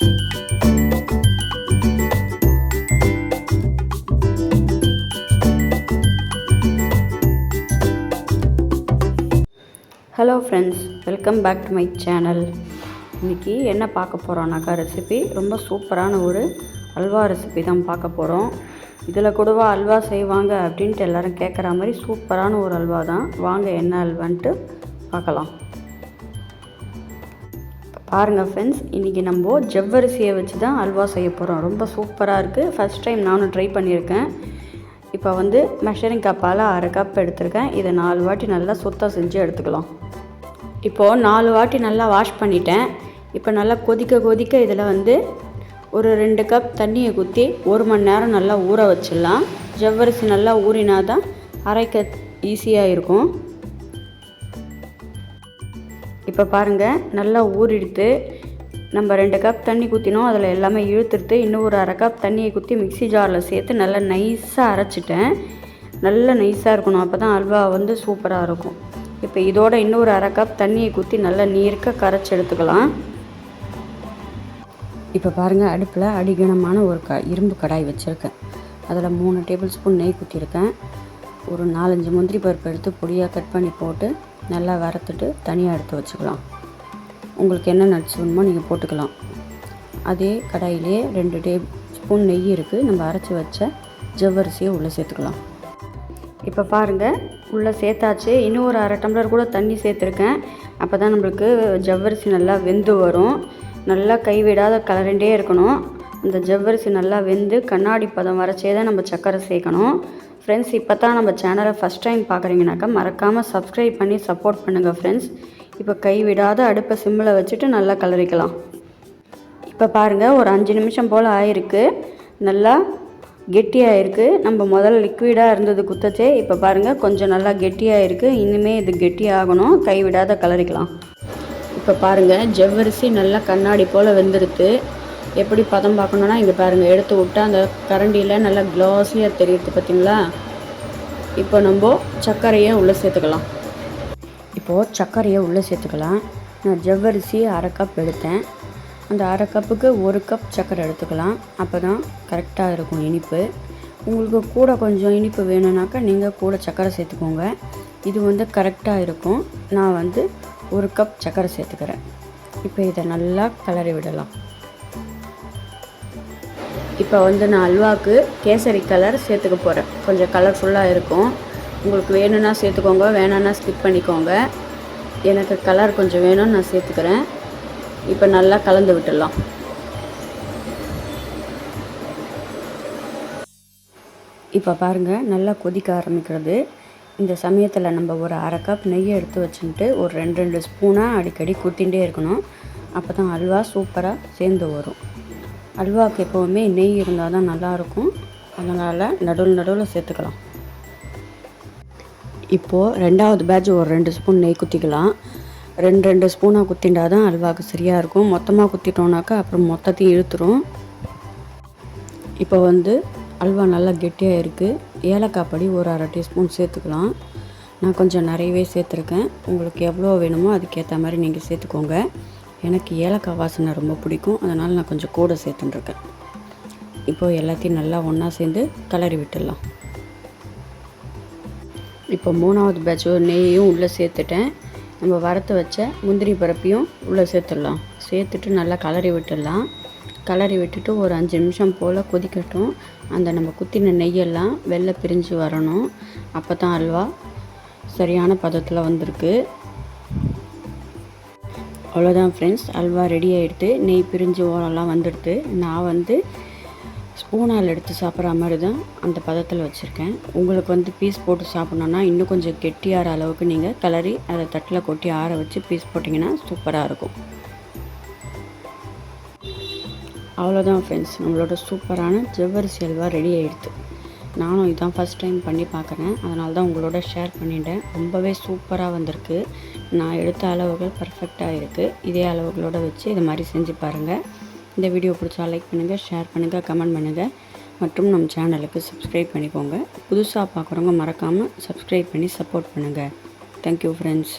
Hello friends welcome back to my channel இன்றைக்கி என்ன பார்க்க போகிறோன்னாக்கா ரெசிபி ரொம்ப சூப்பரான ஒரு அல்வா ரெசிபி தான் பார்க்க போகிறோம் இதில் கூடவா அல்வா செய்வாங்க அப்படின்ட்டு எல்லாரும் கேட்குற மாதிரி சூப்பரான ஒரு அல்வா தான். வாங்க என்ன அல்வான்ட்டு பார்க்கலாம். பாருங்கள் ஃப்ரெண்ட்ஸ் இன்றைக்கி நம்ம ஜவ்வரிசியை வச்சு தான் அல்வா செய்ய போகிறோம் ரொம்ப சூப்பராக இருக்குது ஃபஸ்ட் டைம் நானும் ட்ரை பண்ணியிருக்கேன். இப்போ வந்து மெஷரிங் கப்பால் அரை கப் எடுத்திருக்கேன். இதை நாலு வாட்டி நல்லா சுத்தம் செஞ்சு எடுத்துக்கலாம். இப்போது நாலு வாட்டி நல்லா வாஷ் பண்ணிட்டேன். இப்போ நல்லா கொதிக்க கொதிக்க இதில் வந்து ஒரு ரெண்டு கப் தண்ணியை குத்தி ஒரு மணி நேரம் நல்லா ஊற வச்சிடலாம். ஜவ்வரிசி நல்லா ஊறினா தான் அரைக்க ஈஸியாக இருக்கும். இப்போ பாருங்கள் நல்லா ஊறிடுத்து நம்ம ரெண்டு கப் தண்ணி ஊற்றினோம் அதில் எல்லாமே இழுத்துடுத்து இன்னும் ஒரு அரை கப் தண்ணியை ஊற்றி மிக்ஸி ஜாரில் சேர்த்து நல்லா நைஸாக அரைச்சிட்டேன். நல்லா நைஸாக இருக்கணும் அப்போ தான் அல்வா வந்து சூப்பராக இருக்கும். இப்போ இதோட இன்னொரு அரை கப் தண்ணியை ஊற்றி நல்லா நீர்க்க கரைச்சி எடுத்துக்கலாம். இப்போ பாருங்கள் அடுப்பில் அடிகனமான ஒரு க இரும்பு கடாய் வச்சுருக்கேன். அதில் மூணு டேபிள் ஸ்பூன் நெய் ஊற்றிருக்கேன் ஒரு நாலஞ்சு முந்திரி பருப்பு எடுத்து பொடியாக கட் பண்ணி போட்டு நல்லா வறுத்துட்டு தனியாக எடுத்து வச்சுக்கலாம். உங்களுக்கு என்ன நட்ஸ் வேணுமோ நீங்கள் போட்டுக்கலாம். அதே கடாயிலே ரெண்டு டே ஸ்பூன் நெய் இருக்குது நம்ம அரைச்சி வச்ச ஜவ்வரிசியை உள்ளே சேர்த்துக்கலாம். இப்போ பாருங்கள் உள்ளே சேர்த்தாச்சு. இன்னும் ஒரு அரை டம்ளர் கூட தண்ணி சேர்த்துருக்கேன். அப்போ தான் நம்மளுக்கு ஜவ்வரிசி நல்லா வெந்து வரும். நல்லா கைவிடாத கலரண்டே இருக்கணும். இந்த ஜவ்வரிசி நல்லா வெந்து கண்ணாடி பதம் வரைச்சே தான் நம்ம சர்க்கரை சேர்க்கணும். ஃப்ரெண்ட்ஸ் இப்போ தான் நம்ம சேனலை ஃபஸ்ட் டைம் பார்க்குறீங்கனாக்கா மறக்காமல் சப்ஸ்கிரைப் பண்ணி சப்போர்ட் பண்ணுங்கள் ஃப்ரெண்ட்ஸ் இப்போ கைவிடாத அடுப்பை சிம்மில் வச்சுட்டு நல்லா கலரிக்கலாம். இப்போ பாருங்கள் ஒரு அஞ்சு நிமிஷம் போல் ஆயிருக்கு. நல்லா கெட்டியாக இருக்குது நம்ம முதல்ல லிக்விடாக இருந்தது குத்தச்சே. இப்போ பாருங்கள் கொஞ்சம் நல்லா கெட்டியாக இருக்குது இனிமேல் இது கெட்டியாகணும். கைவிடாத கலரிக்கலாம். இப்போ பாருங்கள் ஜவ்வரிசி நல்லா கண்ணாடி போல் வெந்துருது எப்படி பதம் பார்க்கணுன்னா இங்கே பாருங்கள் எடுத்து விட்டு அந்த கரண்டியில் நல்லா க்ளாஸியாக தெரியுது பார்த்தீங்களா இப்போ நம்ம சர்க்கரையை உள்ளே சேர்த்துக்கலாம். இப்போது சர்க்கரையை உள்ளே சேர்த்துக்கலாம். நான் ஜவ்வரிசி அரை கப் எடுத்தேன். அந்த அரை கப்புக்கு ஒரு கப் சர்க்கரை எடுத்துக்கலாம். அப்போ தான் கரெக்டாக இருக்கும் இனிப்பு. உங்களுக்கு கூட கொஞ்சம் இனிப்பு வேணும்னாக்கா நீங்கள் கூட சர்க்கரை சேர்த்துக்கோங்க. இது வந்து கரெக்டாக இருக்கும். நான் வந்து ஒரு கப் சர்க்கரை சேர்த்துக்கிறேன். இப்போ இதை நல்லா கிளறி விடலாம். இப்போ வந்து நான் அல்வாவுக்கு கேசரி கலர் சேர்த்துக்க போகிறேன் கொஞ்சம் கலர்ஃபுல்லாக இருக்கும். உங்களுக்கு வேணும்னா சேர்த்துக்கோங்க வேணான்னா ஸ்கிப் பண்ணிக்கோங்க. எனக்கு கலர் கொஞ்சம் வேணும்னு நான் சேர்த்துக்கிறேன். இப்போ நல்லா கலந்து விட்டுடலாம். இப்போ பாருங்கள் நல்லா கொதிக்க ஆரம்பிக்கிறது. இந்த சமயத்தில் நம்ம ஒரு அரை கப் நெய்யை எடுத்து வச்சுட்டு ஒரு ரெண்டு ரெண்டு ஸ்பூனாக அடிக்கடி குத்திகிட்டே இருக்கணும். அப்போ தான் அல்வா சூப்பராக சேர்ந்து வரும். அல்வாவுக்கு எப்போவுமே நெய் இருந்தால் தான் நல்லாயிருக்கும். அதனால் நடுவில் நடுவில் சேர்த்துக்கலாம். இப்போது ரெண்டாவது பேட்ச் ஒரு ரெண்டு ஸ்பூன் நெய் குத்திக்கலாம். ரெண்டு ரெண்டு ஸ்பூனாக குத்திண்டா தான் அல்வாவுக்கு சரியாக இருக்கும். மொத்தமாக குத்திட்டோம்னாக்கா அப்புறம் மொத்தத்தையும் இழுத்துரும். இப்போ வந்து அல்வா நல்லா கெட்டியாக இருக்குது ஏலக்காய் படி ஒரு அரை டீஸ்பூன் சேர்த்துக்கலாம். நான் கொஞ்சம் நிறையவே சேர்த்துருக்கேன். உங்களுக்கு எவ்வளோ வேணுமோ அதுக்கேற்ற மாதிரி நீங்கள் சேர்த்துக்கோங்க. எனக்கு ஏலக்காய் வாசனை ரொம்ப பிடிக்கும். அதனால் நான் கொஞ்சம் கூட சேர்த்துட்டுருக்கேன் இப்போது எல்லாத்தையும் நல்லா ஒன்றா சேர்ந்து கலரி விட்டுடலாம். இப்போ மூணாவது பேட்ச் நெய்யும் உள்ளே சேர்த்துட்டேன். நம்ம வறுத்து வச்ச முந்திரி பருப்பையும் உள்ளே சேர்த்துடலாம். சேர்த்துட்டு நல்லா கலரி விட்டுடலாம். கலரி விட்டுட்டு ஒரு அஞ்சு நிமிஷம் போல் கொதிக்கட்டும். அந்த நம்ம குத்தின நெய்யெல்லாம் வெளில பிரிஞ்சு வரணும். அப்போ தான் அல்வா சரியான பதத்தில் வந்திருக்கு. அவ்வளோதான் ஃப்ரெண்ட்ஸ் அல்வா ரெடி ஆகிடுது நெய் பிரிஞ்சு ஓரெல்லாம் வந்துடுது நான் வந்து ஸ்பூனால் எடுத்து சாப்பிட்ற மாதிரி தான் அந்த பதத்தில் வச்சுருக்கேன். உங்களுக்கு வந்து பீஸ் போட்டு சாப்பிட்ணுன்னா இன்னும் கொஞ்சம் கெட்டியாகிற அளவுக்கு நீங்கள் கிளறி அதை தட்டில் கொட்டி ஆற வச்சு பீஸ் போட்டிங்கன்னா சூப்பராக இருக்கும். அவ்வளோதான் ஃப்ரெண்ட்ஸ் நம்மளோட சூப்பரான ஜவ்வரிசி அல்வா ரெடி ஆகிடுது நானும் இதான் ஃபஸ்ட் டைம் பண்ணி பார்க்குறேன். அதனால தான் உங்களோட ஷேர் பண்ணிட்டேன். ரொம்பவே சூப்பராக வந்திருக்கு. நான் எடுத்த அளவுகள் பர்ஃபெக்டாக இருக்குது இதே அளவுகளோடு வச்சு இது மாதிரி செஞ்சு பாருங்கள் இந்த வீடியோ பிடிச்சா லைக் பண்ணுங்கள் ஷேர் பண்ணுங்கள் கமெண்ட் பண்ணுங்கள் மற்றும் நம்ம சேனலுக்கு சப்ஸ்கிரைப் பண்ணிக்கோங்க. புதுசாக பார்க்குறவங்க மறக்காமல் சப்ஸ்கிரைப் பண்ணி சப்போர்ட் பண்ணுங்கள் தேங்க்யூ ஃப்ரெண்ட்ஸ்